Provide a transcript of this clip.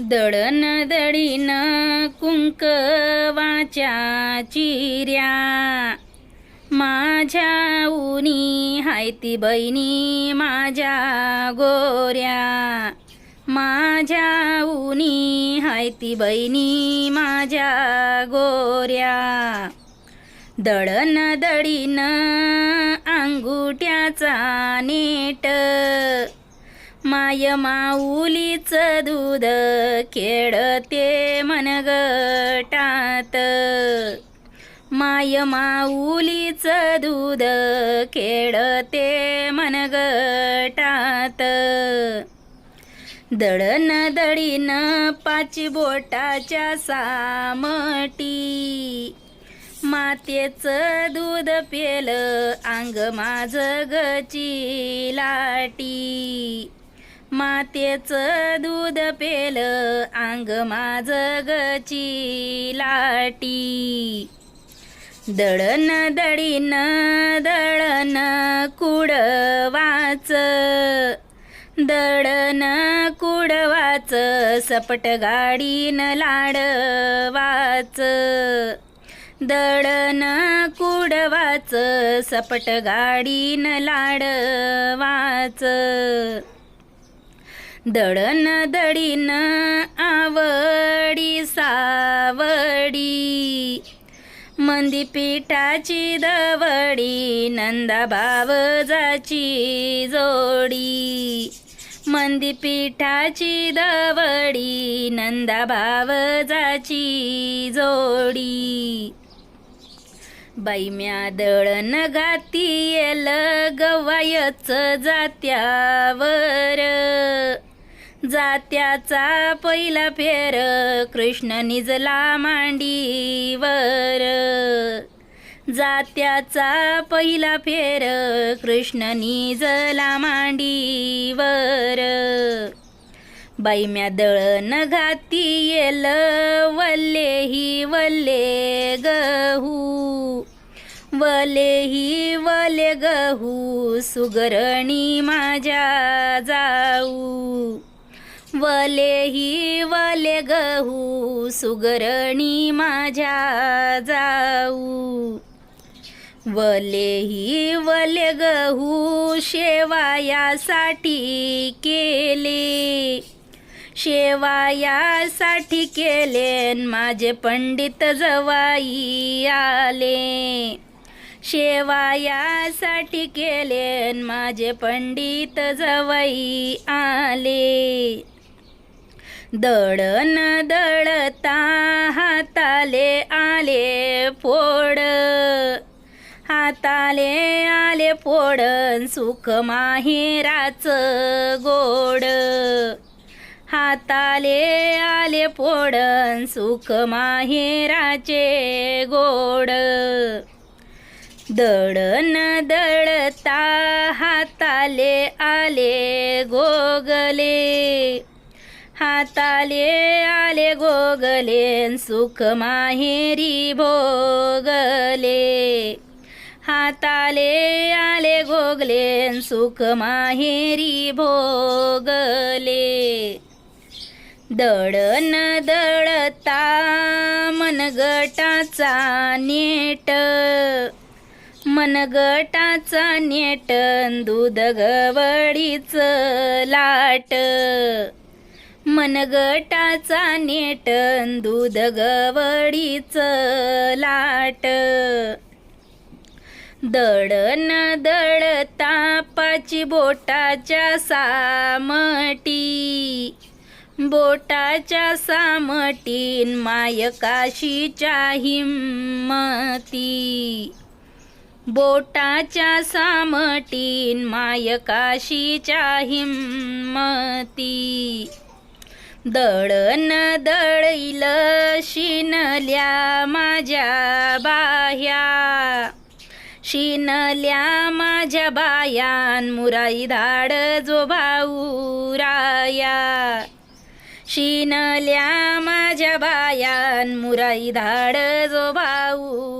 दळण दळीन कुंकवाच्या चिऱ्या. माझ्या उनी हायती बहिणी माझ्या गोऱ्या. माझ्या उनी हायती बहिणी माझ्या गोऱ्या. दळण दळीन अंगुट्याचा नेट. माय माऊलीचं दूध खेळते मनगटात. माय माऊलीच दूध खेळते मनगटात. दळण दळीन पाच बोटाच्या सामटी. मातेचं दूध पेल अंग माझ गची लाटी. मातेचं दूध पेल अंग माझ गची लाटी. दळण दळीन दळण कुडवाच दळण कुडवाच सपट गाडीन लाडवाच दळण कुडवाच सपट गाडीन लाडवाच दळण दळीन आवडी सावडी. मंदीपीठाची दवडी नंदा जाची जोडी. मंदीपीठाची दवडी नंदा जाची जोडी. बैम्या दळण गाती येल गवायच जात्यावर. जात्याचा पहिला फेर कृष्ण निजला मांडीवर. जात्याचा पहिला फेर कृष्ण निजला मांडीवर. बाईम्या दळण घाती येल वल्ले ही वल्ले गहू. वले ही वले गहू सुगरणी माझ्या जाऊ. वले ही वले गहू सुगरणी माझ्या जाऊ. वले ही वले गहू शेवायासाठी केले. शेवायासाठी केले माझे पंडित जवाई आले. शेवायासाठी केले माझे पंडित जवाई आले. दळण दळता हाताले आले फोड. हाताले आले फोडन सुख माहेराच गोड. हाताले आले फोडन सुख माहेराचे गोड. दळण दळता हाताले आले गोगले. हाताले आले गोगले सुख माहेरी भोगले. हाताले आले गोगले सुख माहेरी भोगले. दळण दळता मनगटाचा नेट मनगटाचा नेट दूध गवळीच लाट. मनगटाचा नेट दूध गवडीच लाट. दळण दळता पाची बोटाच्या सामटी. बोटाच्या सामटीन माय काशीच्या हिम्मती बोटाच्या सामटीन माय काशीच्या हिम्मती दळण दळील शिनल्या माझ्या बाह्या. शिनल्या माझ्या बायान मुराई धाड जो भाऊ राया. शिनल्या माझ्या बायान मुराई धाड जो भाऊ